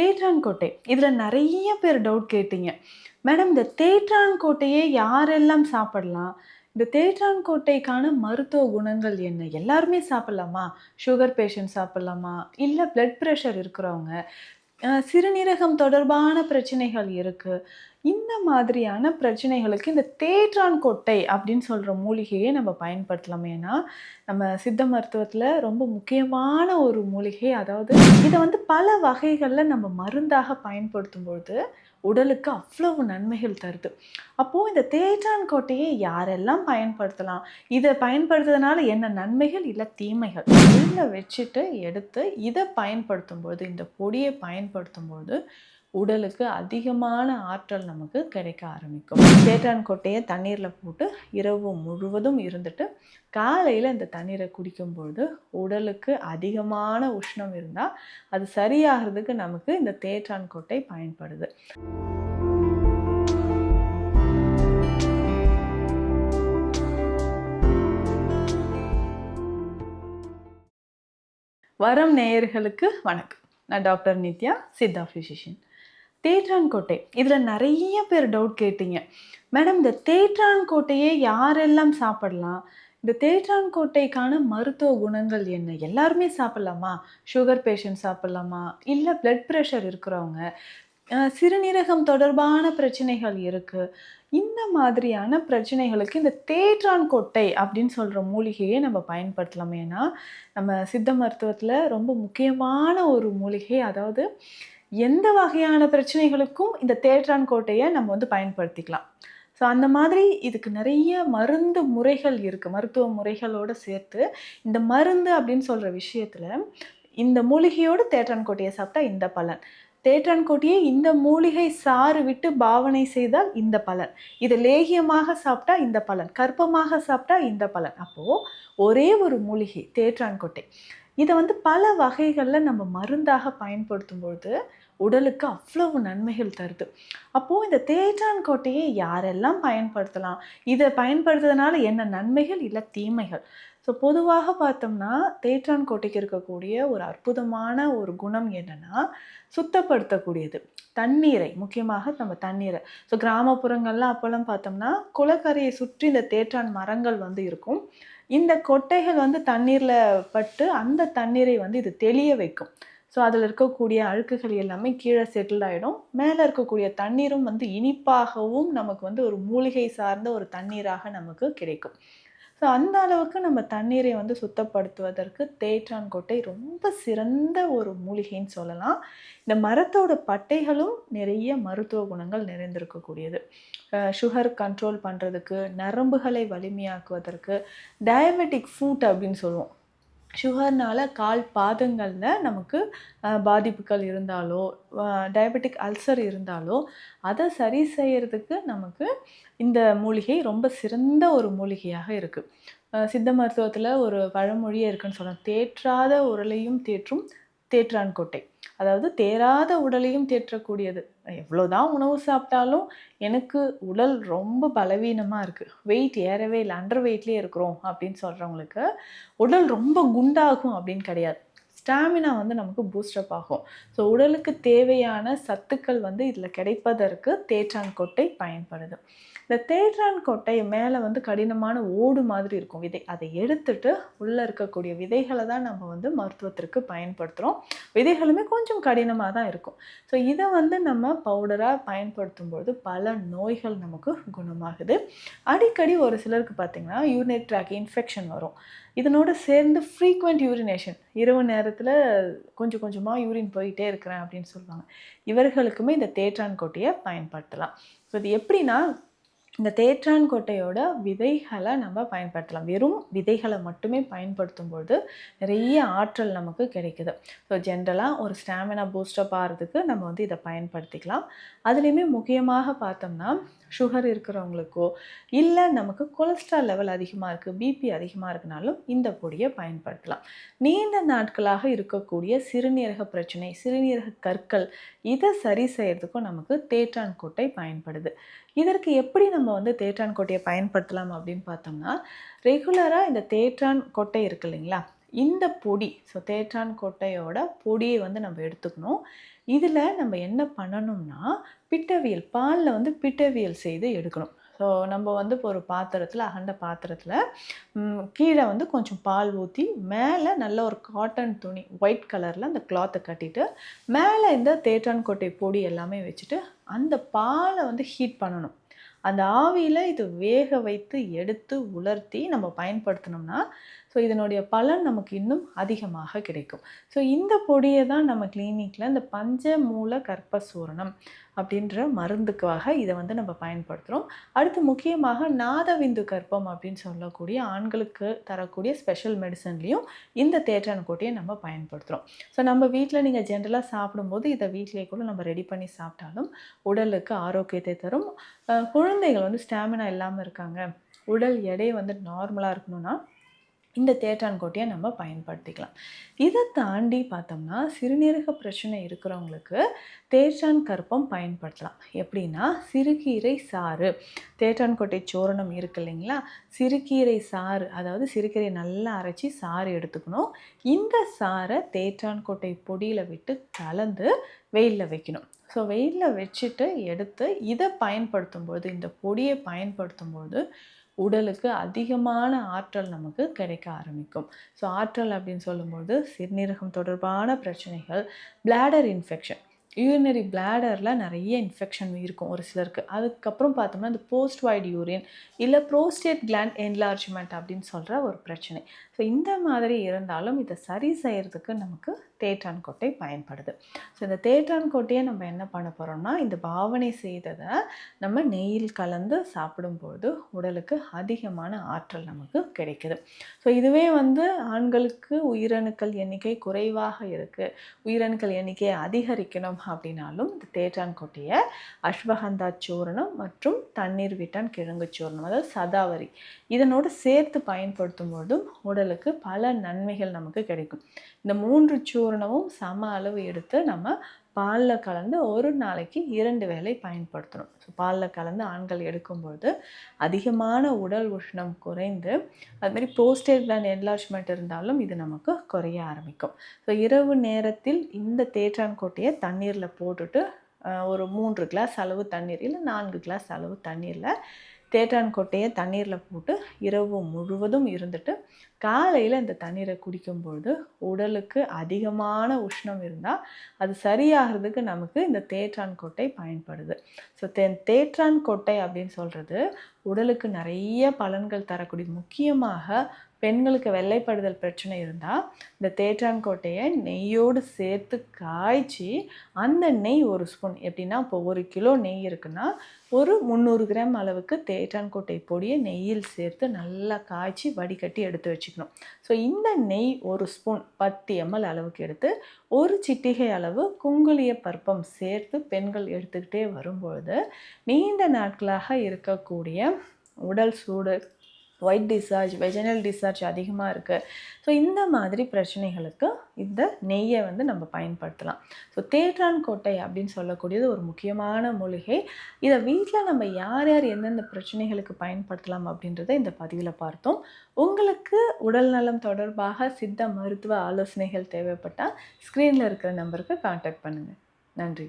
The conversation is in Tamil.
தேற்றான்கோட்டை. இதில் நிறைய பேர் டவுட் கேட்டீங்க. மேடம் இந்த தேற்றான்கோட்டையை யாரெல்லாம் சாப்பிடலாம்? இந்த தேற்றான்கோட்டைக்கான மருத்துவ குணங்கள் என்ன? எல்லாருமே சாப்பிடலாமா? சுகர் பேஷண்ட் சாப்பிடலாமா? இல்லை பிளட் ப்ரெஷர் இருக்கிறவங்க. சிறுநீரகம் தொடர்பான பிரச்சனைகள் இருக்குது இந்த மாதிரியான பிரச்சனைகளுக்கு இந்த தேற்றான் கொட்டை அப்படின்னு சொல்கிற மூலிகையை நம்ம பயன்படுத்தலாம் ஏன்னா நம்ம சித்த மருத்துவத்தில் ரொம்ப முக்கியமான ஒரு மூலிகை. அதாவது இதை வந்து பல வகைகளில் நம்ம மருந்தாக பயன்படுத்தும் பொழுது உடலுக்கு அவ்வளவு நன்மைகள் தருது. அப்போது இந்த தேஜான் கோட்டையை யாரெல்லாம் பயன்படுத்தலாம்? இதை பயன்படுத்துறதுனால என்ன நன்மைகள் இல்லை தீமைகள்? உள்ள வச்சுட்டு எடுத்து இதை பயன்படுத்தும் பொழுது இந்த பொடியை பயன்படுத்தும் பொழுது உடலுக்கு அதிகமான ஆற்றல் நமக்கு கிடைக்க ஆரம்பிக்கும். தேற்றான் கொட்டையை தண்ணீரில் போட்டு இரவு முழுவதும் இருந்துட்டு காலையில் இந்த தண்ணீரை குடிக்கும் பொழுது உடலுக்கு அதிகமான உஷ்ணம் இருந்தால் அது சரியாகிறதுக்கு நமக்கு இந்த தேற்றான் கொட்டை பயன்படுது. வரம் நேயர்களுக்கு வணக்கம். நான் டாக்டர் நித்யா சித்தா ஃபிசிஷியன் தேற்றான்கோட்டை. இதில் நிறைய பேர் டவுட் கேட்டீங்க. மேடம் இந்த தேற்றான்கோட்டையே யாரெல்லாம் சாப்பிடலாம்? இந்த தேற்றான்கோட்டைக்கான மருத்துவ குணங்கள் என்ன? எல்லாருமே சாப்பிடலாமா? சுகர் பேஷண்ட் சாப்பிடலாமா? இல்லை பிளட் ப்ரெஷர் இருக்கிறவங்க? சிறுநீரகம் தொடர்பான பிரச்சனைகள் இருக்குது இந்த மாதிரியான பிரச்சனைகளுக்கு இந்த தேற்றான் கொட்டை அப்படின்னு சொல்கிற மூலிகையை நம்ம பயன்படுத்தலாம் ஏன்னா நம்ம சித்த மருத்துவத்தில் ரொம்ப முக்கியமான ஒரு மூலிகை அதாவது எந்த வகையான பிரச்சனைகளுக்கும் இந்த தேற்றான் கோட்டையை நம்ம வந்து பயன்படுத்திக்கலாம். ஸோ அந்த மாதிரி இதுக்கு நிறைய மருந்து முறைகள் இருக்குது மருத்துவ முறைகளோடு சேர்த்து இந்த மருந்து அப்படின்னு சொல்கிற விஷயத்தில் இந்த மூலிகையோடு தேற்றான் கோட்டையை சாப்பிட்டா இந்த பலன். தேற்றான் கோட்டியை இந்த மூலிகை சாறு விட்டு பாவனை செய்தால் இந்த பலன். இது லேகியமாக சாப்பிட்டா இந்த பலன். கற்பமாக சாப்பிட்டா இந்த பலன். அப்போது ஒரே ஒரு மூலிகை தேற்றான் கோட்டை. இதை வந்து பல வகைகளில் நம்ம மருந்தாக பயன்படுத்தும் பொழுது உடலுக்கு அவ்வளவு நன்மைகள் தருது. அப்போது இந்த தேற்றான் கோட்டையை யாரெல்லாம் பயன்படுத்தலாம்? இதை பயன்படுத்துறதுனால என்ன நன்மைகள் இல்லை தீமைகள்? ஸோ பொதுவாக பார்த்தோம்னா தேற்றான் கோட்டைக்கு இருக்கக்கூடிய ஒரு அற்புதமான ஒரு குணம் என்னென்னா சுத்தப்படுத்தக்கூடியது. தண்ணீரை முக்கியமாக நம்ம தண்ணீரை. ஸோ கிராமப்புறங்கள்லாம் அப்போல்லாம் பார்த்தோம்னா குளக்கரையை சுற்றி இந்த தேற்றான் மரங்கள் வந்து இருக்கும். இந்த கொட்டைகள் வந்து தண்ணீரில் பட்டு அந்த தண்ணீரை வந்து இது தெளிய வைக்கும். ஸோ அதில் இருக்கக்கூடிய அழுக்குகள் எல்லாமே கீழே செட்டில் ஆகிடும் மேலே இருக்கக்கூடிய தண்ணீரும் வந்து இனிப்பாகவும் நமக்கு வந்து ஒரு மூலிகை சார்ந்த ஒரு தண்ணீராக நமக்கு கிடைக்கும். ஸோ அந்த அளவுக்கு நம்ம தண்ணீரை வந்து சுத்தப்படுத்துவதற்கு தேற்றான் கொட்டை ரொம்ப சிறந்த ஒரு மூலிகைன்னு சொல்லலாம். இந்த மரத்தோட பட்டைகளும் நிறைய மருத்துவ குணங்கள் நிறைந்திருக்கக்கூடியது. சுகர் கண்ட்ரோல் பண்ணுறதுக்கு நரம்புகளை வலிமையாக்குவதற்கு டயபெட்டிக் ஃபுட் அப்படின்னு சொல்லுவோம். சுகர்னால் கால் பாதங்களில் நமக்கு பாதிப்புகள் இருந்தாலோ டயபெட்டிக் அல்சர் இருந்தாலோ அதை சரி செய்கிறதுக்கு நமக்கு இந்த மூலிகை ரொம்ப சிறந்த ஒரு மூலிகையாக இருக்குது சித்த மருத்துவத்தில் ஒரு பழமொழியே இருக்குன்னு சொல்லலாம். தேற்றாத உரலையும் தேற்றும் தேற்றான் கோட்டை. அதாவது தேராத உடலையும் தேற்றக்கூடியது. எவ்வளோதான் உணவு சாப்பிட்டாலும் எனக்கு உடல் ரொம்ப பலவீனமாக இருக்குது வெயிட் ஏறவே இல்லை அண்டர் வெயிட்லேயே இருக்கிறோம் அப்படின்னு சொல்கிறவங்களுக்கு உடல் ரொம்ப குண்டாகும் அப்படின்னு கிடையாது. ஸ்டாமினா வந்து நமக்கு பூஸ்டப் ஆகும். ஸோ உடலுக்கு தேவையான சத்துக்கள் வந்து இதில் கிடைப்பதற்கு தேற்றான் கொட்டை பயன்படுது. இந்த தேற்றான் கொட்டை மேலே வந்து கடினமான ஓடு மாதிரி இருக்கும் விதை. அதை எடுத்துட்டு உள்ளே இருக்கக்கூடிய விதைகளை தான் நம்ம வந்து மருத்துவத்திற்கு பயன்படுத்துகிறோம் விதைகளுமே கொஞ்சம் கடினமாக தான் இருக்கும். ஸோ இதை வந்து நம்ம பவுடராக பயன்படுத்தும் பொழுது பல நோய்கள் நமக்கு குணமாகுது. அடிக்கடி ஒரு சிலருக்கு பார்த்திங்கன்னா யூரினரி ட்ராக் இன்ஃபெக்ஷன் வரும். இதனோட சேர்ந்து ஃப்ரீக்வெண்ட் யூரினேஷன் இரவு நேரத்தில் கொஞ்சம் கொஞ்சமாக யூரின் போயிட்டே இருக்கிறேன் அப்படின்னு சொல்லுவாங்க. இவர்களுக்குமே இந்த தேற்றான் கொட்டையை பயன்படுத்தலாம். ஸோ இது எப்படின்னா இந்த தேற்றான் கொட்டையோட விதைகளை நம்ம பயன்படுத்தலாம். வெறும் விதைகளை மட்டுமே பயன்படுத்தும் பொழுது நிறைய ஆற்றல் நமக்கு கிடைக்குது. ஸோ ஜென்ரலாக ஒரு ஸ்டாமினா பூஸ்டப் ஆகிறதுக்கு நம்ம வந்து இதை பயன்படுத்திக்கலாம். அதுலேயுமே முக்கியமாக பார்த்தோம்னா சுகர் இருக்கிறவங்களுக்கோ இல்லை நமக்கு கொலஸ்ட்ரால் லெவல் அதிகமாக இருக்குது பிபி அதிகமாக இருக்குனாலும் இந்த பொடியை பயன்படுத்தலாம். நீண்ட நாட்களாக இருக்கக்கூடிய சிறுநீரக பிரச்சனை சிறுநீரக கற்கள் இதை சரி செய்கிறதுக்கும் நமக்கு தேற்றான் கொட்டை பயன்படுது. இதற்கு எப்படி நம்ம வந்து தேற்றான் கொட்டையை பயன்படுத்தலாம் அப்படின்னு பார்த்தோம்னா ரெகுலராக இந்த தேற்றான் கொட்டை இருக்கு இல்லைங்களா? இந்த பொடி ஸோ தேற்றான் கொட்டையோட பொடியை வந்து நம்ம எடுத்துக்கணும். இதில் நம்ம என்ன பண்ணணும்னா பிட்டவியல் பாலில் வந்து பிட்டவியல் செய்து எடுக்கணும். ஸோ நம்ம வந்து இப்போ ஒரு பாத்திரத்தில் அகண்ட பாத்திரத்தில் கீழே வந்து கொஞ்சம் பால் ஊற்றி மேலே நல்ல ஒரு காட்டன் துணி ஒயிட் கலரில் அந்த கிளாத்தை கட்டிட்டு மேலே இந்த தேற்றான் கொட்டை பொடி எல்லாமே வச்சுட்டு அந்த பாலை வந்து ஹீட் பண்ணணும். அந்த ஆவியில் இது வேக வைத்து எடுத்து உலர்த்தி நம்ம பயன்படுத்தினோம்னா ஸோ இதனுடைய பலன் நமக்கு இன்னும் அதிகமாக கிடைக்கும். ஸோ இந்த பொடியை தான் நம்ம கிளினிக்கில் இந்த பஞ்சமூல கற்பசூரணம் அப்படின்ற மருந்துக்காக இதை வந்து நம்ம பயன்படுத்துகிறோம் அடுத்து முக்கியமாக நாதவிந்து கற்பம் அப்படின்னு சொல்லக்கூடிய ஆண்களுக்கு தரக்கூடிய ஸ்பெஷல் மெடிசன்லேயும் இந்த தேற்றான் கோட்டையை நம்ம பயன்படுத்துகிறோம் ஸோ நம்ம வீட்டில் நீங்கள் ஜென்ரலாக சாப்பிடும்போது இதை வீட்டிலேயே கூட நம்ம ரெடி பண்ணி சாப்பிட்டாலும் உடலுக்கு ஆரோக்கியத்தை தரும். குழந்தைகள் வந்து ஸ்டாமினா இல்லாமல் இருக்காங்க. உடல் எடை வந்து நார்மலாக இருக்கணும்னா இந்த தேற்றான்கோட்டையை நம்ம பயன்படுத்திக்கலாம். இதை தாண்டி பார்த்தோம்னா சிறுநீரக பிரச்சனை இருக்கிறவங்களுக்கு தேற்றான் கற்பம் பயன்படுத்தலாம். எப்படின்னா சிறுகீரை சாறு. தேட்டான்கோட்டை சோரணம் இருக்கு இல்லைங்களா? சிறுகீரை சாறு அதாவது சிறுகீரை நல்லா அரைச்சி சாறு எடுத்துக்கணும். இந்த சாறை தேற்றான்கோட்டை பொடியில் விட்டு கலந்து வெயிலில் வைக்கணும். ஸோ வெயிலில் வச்சுட்டு எடுத்து இதை பயன்படுத்தும்போது இந்த பொடியை பயன்படுத்தும்போது உடலுக்கு அதிகமான ஆற்றல் நமக்கு கிடைக்க ஆரம்பிக்கும். ஸோ ஆற்றல் அப்படின்னு சொல்லும்போது சிறுநீரகம் தொடர்பான பிரச்சனைகள் பிளாடர் இன்ஃபெக்ஷன் யூரினரி பிளாடரில் நிறைய இன்ஃபெக்ஷன் இருக்கும் ஒரு சிலருக்கு. அதுக்கப்புறம் பார்த்தோம்னா இந்த போஸ்ட் வைட் யூரின் இல்லை ப்ரோஸ்டேட் கிளாண்ட் என்லார்ஜ்மெண்ட் அப்படின்னு சொல்கிற ஒரு பிரச்சனை. ஸோ இந்த மாதிரி இருந்தாலும் இதை சரி செய்கிறதுக்கு நமக்கு தேற்றான் கொட்டை பயன்படுது. ஸோ இந்த தேற்றான் கொட்டையை நம்ம என்ன பண்ண போகிறோம்னா இந்த பாவனை செய்ததை நம்ம நெய்யில் கலந்து சாப்பிடும்போது உடலுக்கு அதிகமான ஆற்றல் நமக்கு கிடைக்குது. ஸோ இதுவே வந்து ஆண்களுக்கு உயிரணுக்கள் எண்ணிக்கை குறைவாக இருக்குது உயிரணுக்கள் எண்ணிக்கையை அதிகரிக்கணும் அப்படின்னாலும் இந்த தேற்றான் கொட்டையை அஸ்வகந்தா சூரணம் மற்றும் தண்ணீர் விட்டான் கிழங்கு சூரணம் அதாவது சதாவரி இதனோடு சேர்த்து பயன்படுத்தும் போதும் உடலுக்கு பல நன்மைகள் நமக்கு கிடைக்கும். இந்த மூன்று சூரணமும் சம அளவு எடுத்து நம்ம பாலில் கலந்து ஒரு நாளைக்கு இரண்டு வேளை பயன்படுத்தணும். ஸோ பாலில் கலந்து ஆண்கள் எடுக்கும்பொழுது அதிகமான உடல் உஷ்ணம் குறைந்து அதுமாதிரி போஸ்டேட் கிளாண்ட் என்லார்ஜ்மெண்ட் இருந்தாலும் இது நமக்கு குறைய ஆரம்பிக்கும். ஸோ இரவு நேரத்தில் இந்த தேற்றான் கோட்டையை தண்ணீரில் போட்டுட்டு ஒரு மூன்று கிளாஸ் அளவு தண்ணீர் இல்லை நான்கு கிளாஸ் அளவு தண்ணீரில் தேட்டான் கொட்டையை தண்ணீரில் போட்டு இரவு முழுவதும் இருந்துட்டு காலையில் இந்த தண்ணீரை குடிக்கும்பொழுது உடலுக்கு அதிகமான உஷ்ணம் இருந்தால் அது சரியாகிறதுக்கு நமக்கு இந்த தேற்றான் கொட்டை பயன்படுது. ஸோ தே தேற்றான் கொட்டை அப்படின்னு சொல்கிறது உடலுக்கு நிறைய பலன்கள் தரக்கூடியது முக்கியமாக பெண்களுக்கு வெள்ளைப்படுதல் பிரச்சனை இருந்தால் இந்த தேற்றான்கோட்டையை நெய்யோடு சேர்த்து காய்ச்சி அந்த நெய் ஒரு ஸ்பூன் எப்படின்னா இப்போ ஒரு கிலோ நெய் இருக்குன்னா ஒரு முந்நூறு கிராம் அளவுக்கு தேற்றான்கோட்டை பொடியை நெய்யில் சேர்த்து நல்லா காய்ச்சி வடிகட்டி எடுத்து வச்சுக்கணும். ஸோ இந்த நெய் ஒரு ஸ்பூன் பத்து எம்எல் அளவுக்கு எடுத்து ஒரு சிட்டிகை அளவு குங்குளிய பருப்பம் சேர்த்து பெண்கள் எடுத்துக்கிட்டே வரும்பொழுது நீண்ட நாட்களாக இருக்கக்கூடிய உடல் சூடு ஒயிட் டிஸ்சார்ஜ் வெஜனல் டிஸ்சார்ஜ் அதிகமாக இருக்குது ஸோ இந்த மாதிரி பிரச்சனைகளுக்கு இந்த நெய்யை வந்து நம்ம பயன்படுத்தலாம். ஸோ தேற்றான் கோட்டை அப்படின்னு சொல்லக்கூடியது ஒரு முக்கியமான மூலிகை. இதை வீட்டில் நம்ம யார் யார் எந்தெந்த பிரச்சனைகளுக்கு பயன்படுத்தலாம் அப்படின்றத இந்த பதிவில் பார்த்தோம். உங்களுக்கு உடல் நலம் தொடர்பாக சித்த மருத்துவ ஆலோசனைகள் தேவைப்பட்டால் ஸ்க்ரீனில் இருக்கிற நம்பருக்கு காண்டாக்ட் பண்ணுங்கள் நன்றி.